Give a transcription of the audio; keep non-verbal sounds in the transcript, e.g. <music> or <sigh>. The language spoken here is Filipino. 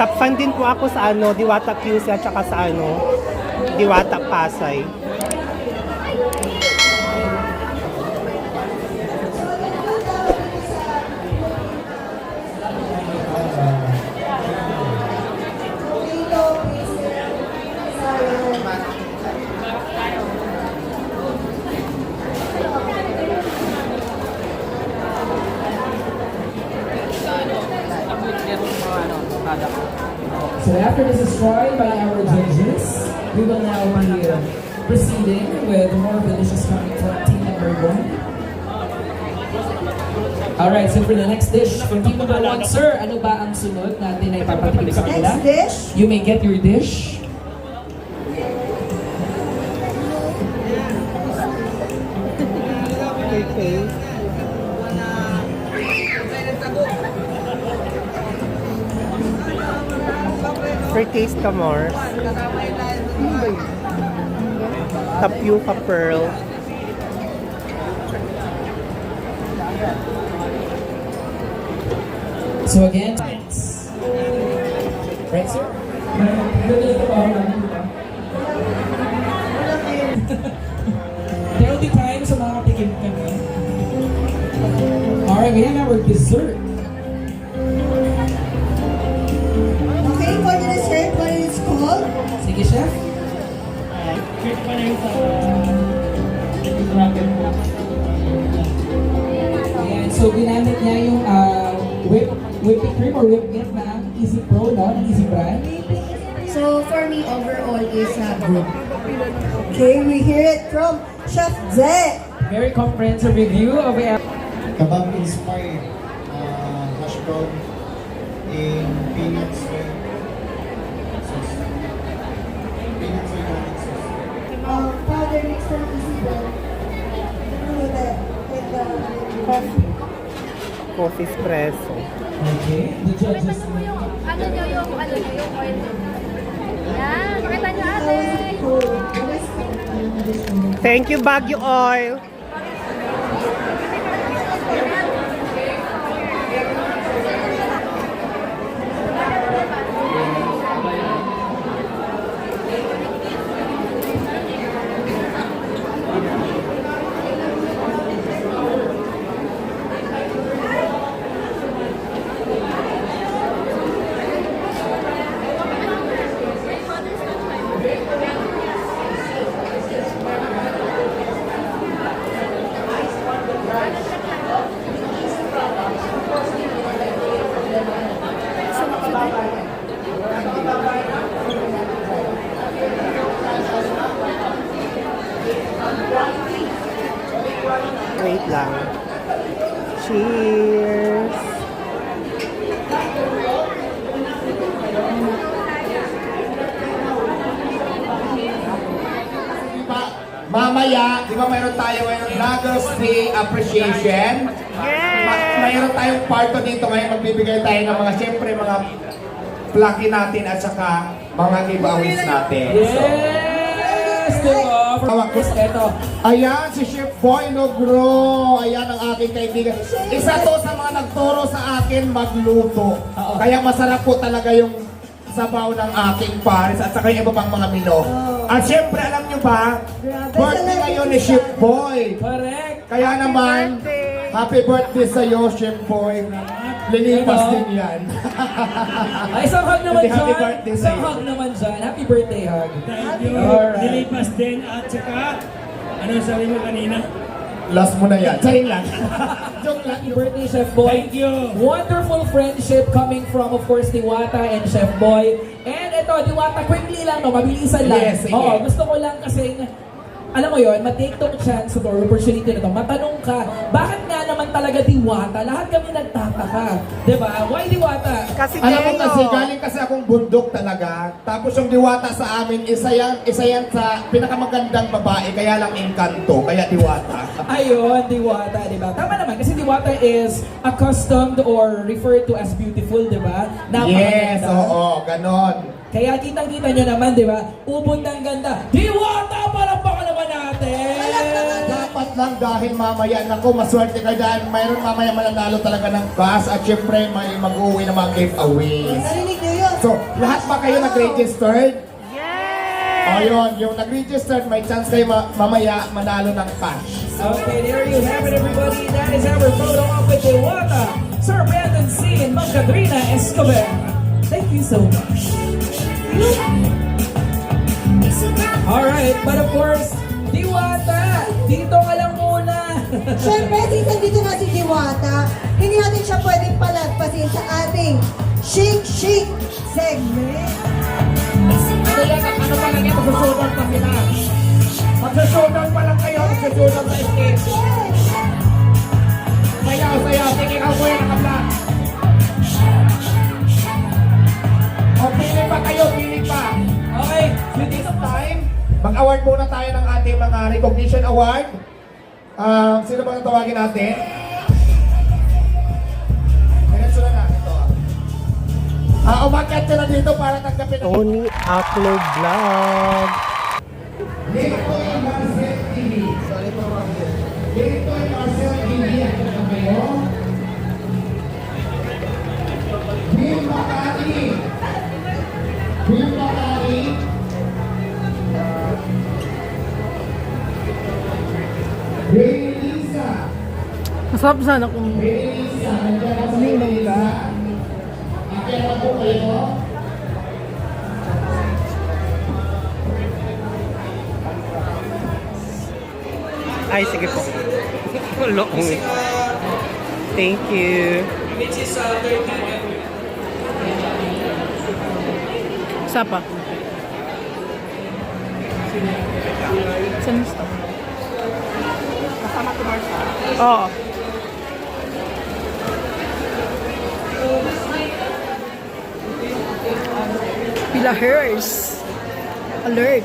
Top fan din po ako sa ano, Diwata QC at saka sa ano, Diwata Pasay. Tried by our judges, we will now be uh, proceeding with more delicious coming from team number one. Alright, so for the next dish, from team number one, sir, ano ba ang sunod natin na ipapatikim sa kanila? Next dish, You may get your dish. Taste ka more. Tapioca pearl. So again, right, sir? There will be time sa mga katikim kami. Alright, we have our dessert. Whipping cream or whipped milk ng Easy Pro, no? Ng Easy Brand. So for me, overall is uh, good. Okay, we hear it from Chef Zed. Very comprehensive review of it. Kabab inspired uh, hash brown in peanut soy sauce. Peanut soy garlic sauce. Um, powder mix from Easy Bread. With the, with the coffee. Coffee espresso. Okay, the judges. Ano nyo yung, ano nyo yung, ano nyo yung oil? Yan, pakita nyo ate. Thank you, Baguio Oil. Wait lang. Cheers! Pa, mamaya, di ba mayroon tayo ngayon Vloggers Day Appreciation? Ma- mayroon tayong parto dito ngayon, magbibigay tayo ng mga, siyempre, mga plucky natin at saka mga giveaways natin. So, Yes! Diba? Ko. Ito. Ayan, si Chef Boy Nogro. Ayan ang aking kaibigan. Isa to sa mga nagturo sa akin magluto. Oo. Kaya masarap po talaga yung sabaw ng aking pares at saka yung iba pang mga mino. At syempre, alam nyo ba, Grabe, birthday ngayon ni. Chef Boy. Correct. Kaya naman, happy birthday sa'yo, Chef Boy. Lilipas din yan. <laughs> Ay, isang hug naman Happy dyan. birthday Isang sa'yo. hug naman dyan. Happy birthday hug. Thank you. Alright. Nilipas din at saka, ano sabi mo kanina? Last mo na yan. Charing lang. <laughs> Joke lang. Happy birthday, Chef Boy. Thank you. Wonderful friendship coming from, of course, Diwata and Chef Boy. And ito, Diwata, quickly lang, no, mabilisan lang. Yes, sige. Oo, gusto ko lang kasi, alam mo yon, matake tong chance or opportunity na to, matanong ka, bakit nga talaga Diwata? Lahat kami nagtataka. 'Di ba? Why Diwata? Kasi Alam mo kasi, galing kasi akong bundok talaga. Tapos yung diwata sa amin, isa yan, isa yan sa pinakamagandang babae, kaya lang engkanto, kaya diwata. <laughs> Ayun, Diwata, di ba? Tama naman, kasi Diwata is accustomed or referred to as beautiful, di ba? yes, Napakaganda. oo, ganon. Kaya kitang-kita nyo naman, di ba? Ubod ng ganda. Diwata! Natin! Dapat lang dahil mamaya, naku, maswerte ka dyan. Mayroon mamaya mananalo talaga ng cash at syempre may mag-uwi ng mga giveaways. Narinig niyo yun, So, lahat ba kayo nag-registered? Yay! O yun, yung nag-registered, may chance kayo ma- mamaya manalo ng cash. Okay, there you have it, everybody. That is our photo op with Iwata, Sir Brandon C. and Katrina Escobar. Thank you so much. Alright, but of course, Siyempre, since nandito nga si Diwata, hindi natin siya pwedeng palagpasin sa ating Shake Shake segment. Ano yan? Ano pa lang yan? Magsusunod pa sila. Magsusunod pa lang kayo. Magsusunod sa stage. Sayaw, sayaw. Sige, ikaw po yan, nakabla. O, pili pa kayo, pili pa. Okay, With this time, mag-award muna tayo ng ating mga recognition award. Um, sino ba ang tawagin natin? Diretso na natin ito. Ah, umakyat ka na dito para tanggapin ang Tony Upload Vlog. Dito yung Marcel TV. Dito yung Masarap sana kung po kayo. Ay, sige po. Loong. Thank you. which is 30 Isa pa. Saan gusto? Kasama ko Marcia. Oo. the hearse. Alert.